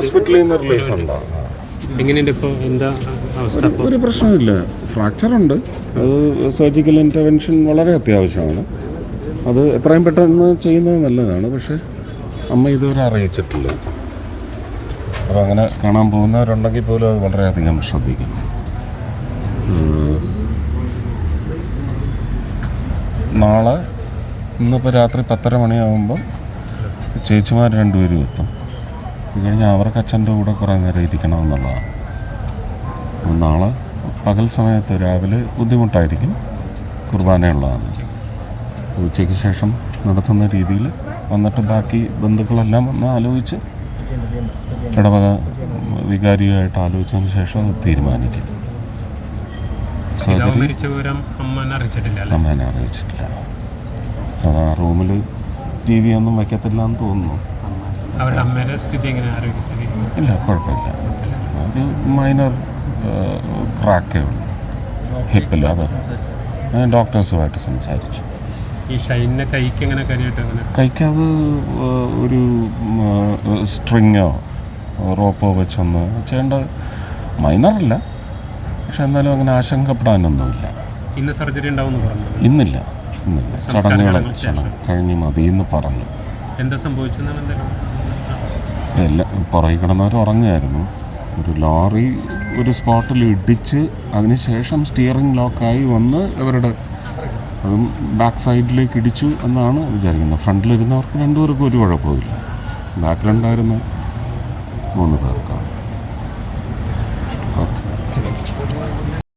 ഹോസ്പിറ്റലിൽ നിന്ന് റിലീസ് ഉണ്ടോ? എങ്ങനെയുണ്ട് ഇപ്പോൾ എന്താ അവസ്ഥ ഒരു പ്രശ്നമില്ല. ഫ്രാക്ചർ ഉണ്ട്. അത് സർജിക്കൽ ഇന്റർവെൻഷൻ വളരെ അത്യാവശ്യമാണ്. അത് എത്രയും പെട്ടെന്ന് ചെയ്യുന്നത് നല്ലതാണ്. പക്ഷേ അമ്മ ഇതുവരെ അറിയിച്ചിട്ടില്ല. അപ്പോൾ അങ്ങനെ കാണാൻ പോകുന്നവരുണ്ടെങ്കിൽ പോലും അത് വളരെയധികം ശ്രദ്ധിക്കണം. ഉം. നാളെ ഇന്നിപ്പോൾ രാത്രി പത്തര മണിയാകുമ്പോൾ ചേച്ചിമാർ രണ്ടുപേരും എത്തും. അത് കഴിഞ്ഞാൽ അവർക്ക് അച്ഛന്റെ കൂടെ കുറേ നേരം ഇരിക്കണമെന്നുള്ളതാണ്. നാളെ പകൽ സമയത്ത് രാവിലെ ബുദ്ധിമുട്ടായിരിക്കും. കുർബാനയുള്ളതാണ്. ഉച്ചയ്ക്ക് ശേഷം നടത്തുന്ന രീതിയിൽ വന്നിട്ട് ബാക്കി ബന്ധുക്കളെല്ലാം ഒന്ന് ആലോചിച്ച് ഇടവക വികാരിയായിട്ട് ആലോചിച്ചതിന് ശേഷം അത് തീരുമാനിക്കും. അമ്മനെ അറിയിച്ചിട്ടില്ല. അത് റൂമിൽ ടി വി ഒന്നും വയ്ക്കത്തില്ല എന്ന് തോന്നുന്നു. അവരുടെ അമ്മയുടെ സ്ഥിതി എങ്ങനെ? ആരോഗ്യസ്ഥിതി ഇല്ല കുഴപ്പമില്ല. ഒരു മൈനർ ക്രാക്കേ ഉള്ളൂ ഹിപ്പിൽ അത്. ഡോക്ടേഴ്സുമായിട്ട് സംസാരിച്ചു. ഈ ഷൈനിനെ കൈക്ക് എങ്ങനെ കാര്യമായിട്ട് അങ്ങനെ? കൈക്കത് ഒരു സ്ട്രിങ്ങോ റോപ്പോ വെച്ചൊന്ന് ചെയ്യേണ്ട മൈനറല്ല പക്ഷെ എന്നാലും അങ്ങനെ ആശങ്കപ്പെടാനൊന്നുമില്ല. ഇന്ന് സർജറി ഉണ്ടാവും ഇന്നില്ല ഇന്നില്ല. ചടങ്ങുകളെ കഴിഞ്ഞു മതി എന്ന് പറഞ്ഞു. എന്താ എന്തായാലും? എല്ലാം പുറകിൽ കിടന്നവർ ഉറങ്ങുമായിരുന്നു ഒരു ലോറി ഒരു സ്പോട്ടിൽ ഇടിച്ച് അതിനുശേഷം സ്റ്റിയറിംഗ് ലോക്കായി വന്ന് അവരുടെ അതും ബാക്ക് സൈഡിലേക്ക് ഇടിച്ചു എന്നാണ് വിചാരിക്കുന്നത്. ഫ്രണ്ടിലിരുന്നവർക്ക് രണ്ടുപേർക്കും ഒരു കുഴപ്പമില്ല ബാക്കിലുണ്ടായിരുന്ന മൂന്ന് പേർക്കാണ്.